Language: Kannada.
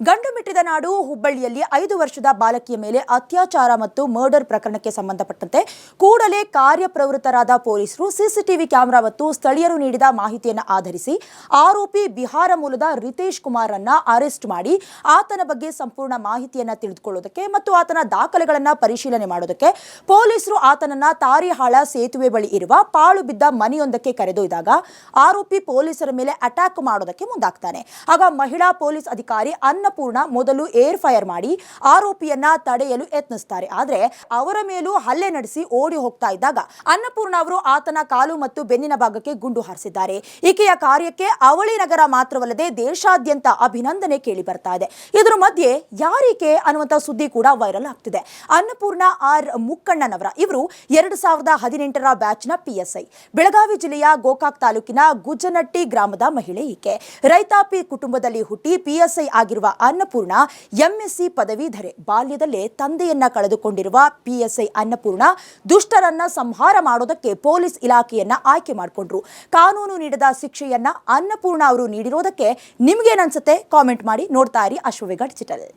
ಗಂಡು ಮೆಟ್ಟಿದ ನಾಡು ಹುಬ್ಬಳ್ಳಿಯಲ್ಲಿ ಐದು ವರ್ಷದ ಬಾಲಕಿಯ ಮೇಲೆ ಅತ್ಯಾಚಾರ ಮತ್ತು ಮರ್ಡರ್ ಪ್ರಕರಣಕ್ಕೆ ಸಂಬಂಧಪಟ್ಟಂತೆ ಕೂಡಲೇ ಕಾರ್ಯಪ್ರವೃತ್ತರಾದ ಪೊಲೀಸರು ಸಿಸಿಟಿವಿ ಕ್ಯಾಮೆರಾ ಮತ್ತು ಸ್ಥಳೀಯರು ನೀಡಿದ ಮಾಹಿತಿಯನ್ನು ಆಧರಿಸಿ ಆರೋಪಿ ಬಿಹಾರ ಮೂಲದ ರಿತೇಶ್ ಕುಮಾರನ್ನ ಅರೆಸ್ಟ್ ಮಾಡಿ ಆತನ ಬಗ್ಗೆ ಸಂಪೂರ್ಣ ಮಾಹಿತಿಯನ್ನು ತಿಳಿದುಕೊಳ್ಳೋದಕ್ಕೆ ಮತ್ತು ಆತನ ದಾಖಲೆಗಳನ್ನು ಪರಿಶೀಲನೆ ಮಾಡೋದಕ್ಕೆ ಪೊಲೀಸರು ಆತನನ್ನ ತಾರಿಹಾಳ ಸೇತುವೆ ಬಳಿ ಇರುವ ಪಾಳು ಬಿದ್ದ ಮನೆಯೊಂದಕ್ಕೆ ಕರೆದೊಯ್ದಾಗ ಆರೋಪಿ ಪೊಲೀಸರ ಮೇಲೆ ಅಟ್ಯಾಕ್ ಮಾಡೋದಕ್ಕೆ ಮುಂದಾಗ್ತಾನೆ. ಆಗ ಮಹಿಳಾ ಪೊಲೀಸ್ ಅಧಿಕಾರಿ ಅನ್ನಪೂರ್ಣ ಮೊದಲು ಏರ್ ಫೈರ್ ಮಾಡಿ ಆರೋಪಿಯನ್ನ ತಡೆಯಲು ಯತ್ನಿಸ್ತಾರೆ. ಆದರೆ ಅವರ ಮೇಲೂ ಹಲ್ಲೆ ನಡೆಸಿ ಓಡಿ ಹೋಗ್ತಾ ಇದ್ದಾಗ ಅನ್ನಪೂರ್ಣ ಅವರು ಆತನ ಕಾಲು ಮತ್ತು ಬೆನ್ನಿನ ಭಾಗಕ್ಕೆ ಗುಂಡು ಹಾರಿಸಿದ್ದಾರೆ. ಈಕೆಯ ಕಾರ್ಯಕ್ಕೆ ಅವಳಿ ನಗರ ಮಾತ್ರವಲ್ಲದೆ ದೇಶಾದ್ಯಂತ ಅಭಿನಂದನೆ ಕೇಳಿ ಬರ್ತಾ ಇದೆ. ಇದರ ಮಧ್ಯೆ ಯಾರೀಕೆ ಅನ್ನುವಂಥ ಸುದ್ದಿ ಕೂಡ ವೈರಲ್ ಆಗ್ತಿದೆ. ಅನ್ನಪೂರ್ಣ ಆರ್ ಮುಕ್ಕಣ್ಣನವರ ಇವರು ಎರಡು ಸಾವಿರದ ಹದಿನೆಂಟರ ಬ್ಯಾಚ್ನ ಪಿಎಸ್ಐ ಬೆಳಗಾವಿ ಜಿಲ್ಲೆಯ ಗೋಕಾಕ್ ತಾಲೂಕಿನ ಗುಜ್ಜನಟ್ಟಿ ಗ್ರಾಮದ ಮಹಿಳೆ ಈಕೆ. ರೈತಾಪಿ ಕುಟುಂಬದಲ್ಲಿ ಹುಟ್ಟಿ ಪಿಎಸ್ಐ ಆಗಿರುವ ಅನ್ನಪೂರ್ಣ ಎಂಎಸ್ಸಿ ಪದವೀಧರೆ. ಬಾಲ್ಯದಲ್ಲೇ ತಂದೆಯನ್ನ ಕಳೆದುಕೊಂಡಿರುವ ಪಿಎಸ್ಐ ಅನ್ನಪೂರ್ಣ ದುಷ್ಟರನ್ನ ಸಂಹಾರ ಮಾಡೋದಕ್ಕೆ ಪೊಲೀಸ್ ಇಲಾಖೆಯನ್ನ ಆಯ್ಕೆ ಮಾಡಿಕೊಂಡ್ರು. ಕಾನೂನು ನೀಡದ ಶಿಕ್ಷೆಯನ್ನ ಅನ್ನಪೂರ್ಣ ಅವರು ನೀಡಿರೋದಕ್ಕೆ ನಿಮ್ಗೇನನ್ಸುತ್ತೆ ಕಾಮೆಂಟ್ ಮಾಡಿ. ನೋಡ್ತಾ ಇರಿ ಅಶ್ವವೇಗ ಡಿಜಿಟಲ್